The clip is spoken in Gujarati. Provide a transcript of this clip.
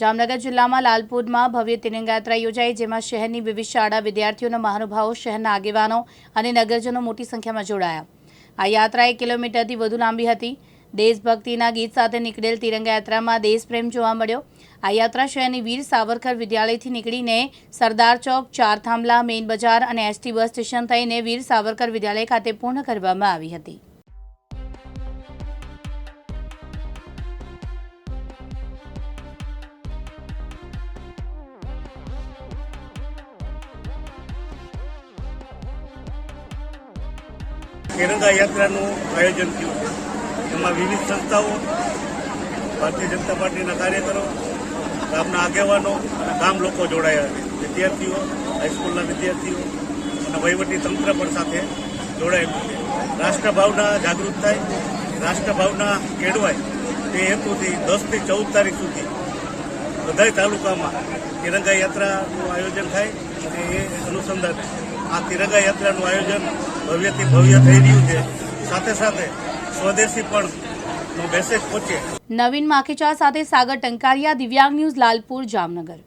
જામનગર જિલ્લામાં લાલપુરમાં ભવ્ય તિરંગયાત્રા યોજાઈ, જેમાં શહેરની વિવિધ શાળા વિદ્યાર્થીઓના મહાનુભાવો, શહેરના આગેવાનો અને નગરજનો મોટી સંખ્યામાં જોડાયા. આ યાત્રા એક કિલોમીટરથી વધુ લાંબી હતી. દેશભક્તિના ગીત સાથે નીકળેલ તિરંગયાત્રામાં દેશપ્રેમ જોવા મળ્યો. આ યાત્રા શહેરની વીર સાવરકર વિદ્યાલયથી નીકળીને સરદાર ચોક ચાર થાંભલા મેઇન બજાર અને એસટી બસ સ્ટેશન થઈને વીર સાવરકર વિદ્યાલય ખાતે પૂર્ણ કરવામાં આવી હતી. તિરંગા યાત્રાનું આયોજન થયું. એમાં વિવિધ સંસ્થાઓ, ભારતીય જનતા પાર્ટીના કાર્યકરો, ગામના આગેવાનો અને ગામ લોકો જોડાયા છે. વિદ્યાર્થીઓ હાઈસ્કૂલના વિદ્યાર્થીઓ અને વહીવટી તંત્ર પણ સાથે જોડાયેલું છે. રાષ્ટ્રભાવના જાગૃત થાય, રાષ્ટ્રભાવના કેળવાય તે હેતુથી દસથી ચૌદ તારીખ સુધી બધાય તાલુકામાં તિરંગા યાત્રાનું આયોજન થાય અને એ અનુસંધાને આ તિરંગા યાત્રાનું આયોજન ભવ્યથી ભવ્ય થઈ રહ્યું છે. સાથે સાથે સ્વદેશી પણ મેસેજ પહોંચે. નવીન માખીચા સાથે સાગર ટંકારિયા, દિવ્યાંગ ન્યૂઝ, લાલપુર, જામનગર.